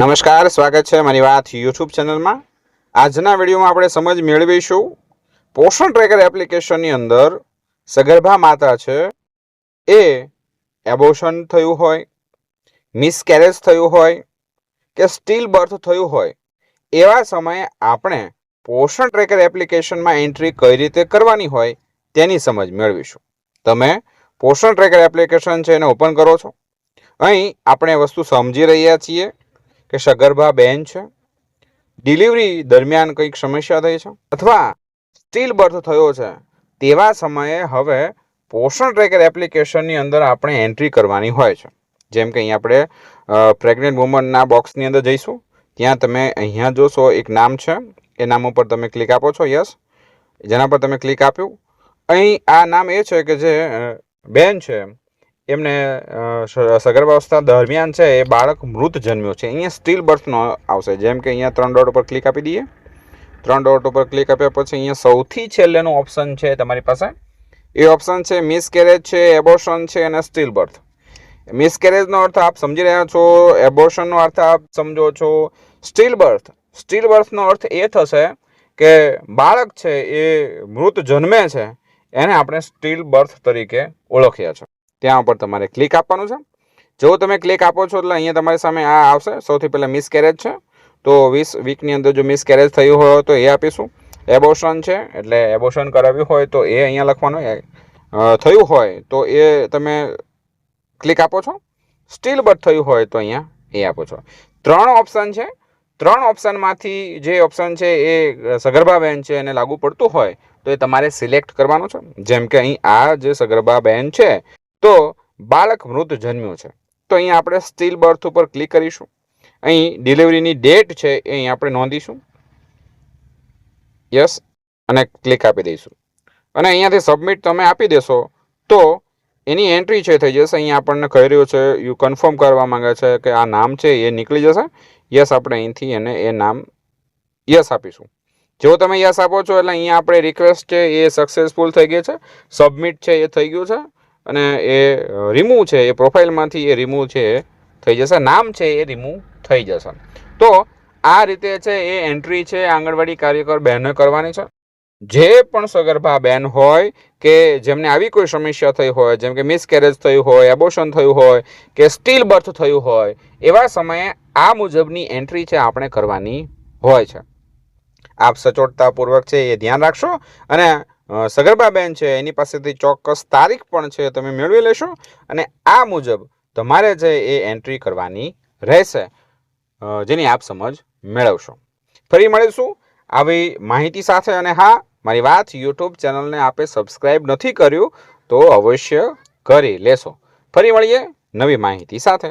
નમસ્કાર, સ્વાગત છે મારી વાત યુટ્યુબ ચેનલમાં. આજના વિડીયોમાં આપણે સમજ મેળવીશું. પોષણ ટ્રેકર એપ્લિકેશનની અંદર સગર્ભા માતા છે. એ એબોશન થયું હોય મિસકેરેજ થયું હોય કે સ્ટીલ બર્થ થયું હોય, એવા સમયે આપણે પોષણ ટ્રેકર એપ્લિકેશનમાં એન્ટ્રી કઈ રીતે કરવાની હોય તેની સમજ મેળવીશું. તમે પોષણ ટ્રેકર એપ્લિકેશન છે એને ઓપન કરો છો. અહીં આપણે વસ્તુ સમજી રહ્યા છીએ. કે સગર્ભા બેન છે? ડિલિવરી દરમિયાન કંઈક સમસ્યા થઈ છે? અથવા સ્ટીલ બર્થ થયો છે? તેવા સમયે હવે પોષણ ટ્રેકર એપ્લિકેશનની અંદર આપણે એન્ટ્રી કરવાની હોય છે. જેમ કે અહીં આપણે પ્રેગ્નેન્ટ વુમનના બોક્સની અંદર જઈશું. ત્યાં તમે અહીંયા જોશો એક નામ છે. એ નામ ઉપર તમે ક્લિક આપો છો યસ જેના પર તમે ક્લિક આપ્યું. અહીં આ નામ એ છે કે જે બેન છે એમને સગર્ભાવસ્થા દરમિયાન છે, એ બાળક મૃત જન્મ્યો છે. અહીંયા સ્ટીલ બર્થનો આવશે. જેમ કે અહીંયા ત્રણ ડોટ ઉપર ક્લિક આપી દઈએ. ત્રણ ડોટ ઉપર ક્લિક આપ્યા પછી અહીંયા સૌથી છેલ્લેનું ઓપ્શન છે તમારી પાસે. એ ઓપ્શન છે મિસકેરેજ છે એબોશન છે અને સ્ટીલ બર્થ મિસકેરેજનો અર્થ આપ સમજી રહ્યા છો એબોશનનો અર્થ આપ સમજો છો. સ્ટીલ બર્થ સ્ટીલ બર્થનો અર્થ એ થશે કે બાળક છે એ મૃત જન્મે છે, એને આપણે સ્ટીલ બર્થ તરીકે ઓળખ્યા છે. ત્યાં ઉપર તમારે ક્લિક આપવાનું છે. જો તમે ક્લિક આપો છો એટલે અહીંયા તમારી સામે આ આવશે. સૌથી પહેલાં મિસકેરેજ છે. તો વીસ વીકની અંદર જો મિસકેરેજ થયું હોય તો એ આપીશું. એબોશન છે, એટલે એબોશન કરાવ્યું હોય તો એ અહીંયા લખવાનું. થયું હોય તો એ તમે ક્લિક આપો છો. સ્ટીલ બર્થ થયું હોય તો અહીંયા એ આપો છો. ત્રણ ઓપ્શન છે. ત્રણ ઓપ્શનમાંથી જે ઓપ્શન છે એ સગર્ભા બેન છે એને લાગુ પડતું હોય તો એ તમારે સિલેક્ટ કરવાનું છે. જેમ કે અહીં આ જે સગર્ભા બેન છે તો બાળક મૃત જન્મ્યું છે. તો અહીં આપણે સ્ટીલ બર્થ ઉપર ક્લિક કરીશું. અહીં ડિલિવરીની ડેટ છે એ અહીં આપણે નોંધીશું. યસ, અને ક્લિક આપી દઈશું. અને અહીંયાથી સબમિટ તમે આપી દેશો, તો એની એન્ટ્રી છે થઈ જશે. અહીંયા આપણને કહી રહ્યું છે યુ કન્ફર્મ કરવા માંગે છે કે આ નામ છે, એ નીકળી જશે. યસ, આપણે અહીંથી એને એ નામ યસ આપીશું. જો તમે યસ આપો છો, એટલે અહીંયા આપણે રિક્વેસ્ટ છે, એ સક્સેસફુલ થઈ ગઈ છે. સબમિટ છે, એ થઈ ગયું છે. અને એ રિમૂવ છે, એ પ્રોફાઇલમાંથી એ રિમૂવ છે, થઈ જશે. નામ છે એ રિમૂવ થઈ જશે. તો આ રીતે છે એ એન્ટ્રી છે આંગણવાડી કાર્યકર બહેને કરવાની છે. જે પણ સગર્ભા બેન હોય કે જેમને આવી કોઈ સમસ્યા થઈ હોય, જેમ કે મિસકેરેજ થયું હોય એબોશન થયું હોય, કે સ્ટીલ બર્થ થયું હોય, એવા સમયે આ મુજબની એન્ટ્રી છે આપણે કરવાની હોય છે. આપ સચોટતાપૂર્વક છે એ ધ્યાન રાખશો અને અ, સગર્ભા બેન છે એની પાસેથી ચોક્કસ તારીખ પણ છે તમે મેળવી લેશો. અને આ મુજબ તમારે જે એ એન્ટ્રી કરવાની રહેશે જેની આપ સમજ મેળવશો. ફરી મળીશું આવી માહિતી સાથે. અને હા મારી વાત યુટ્યુબ ચેનલને આપે સબસ્ક્રાઈબ નથી કર્યું તો અવશ્ય કરી લેશો. ફરી મળીએ નવી માહિતી સાથે.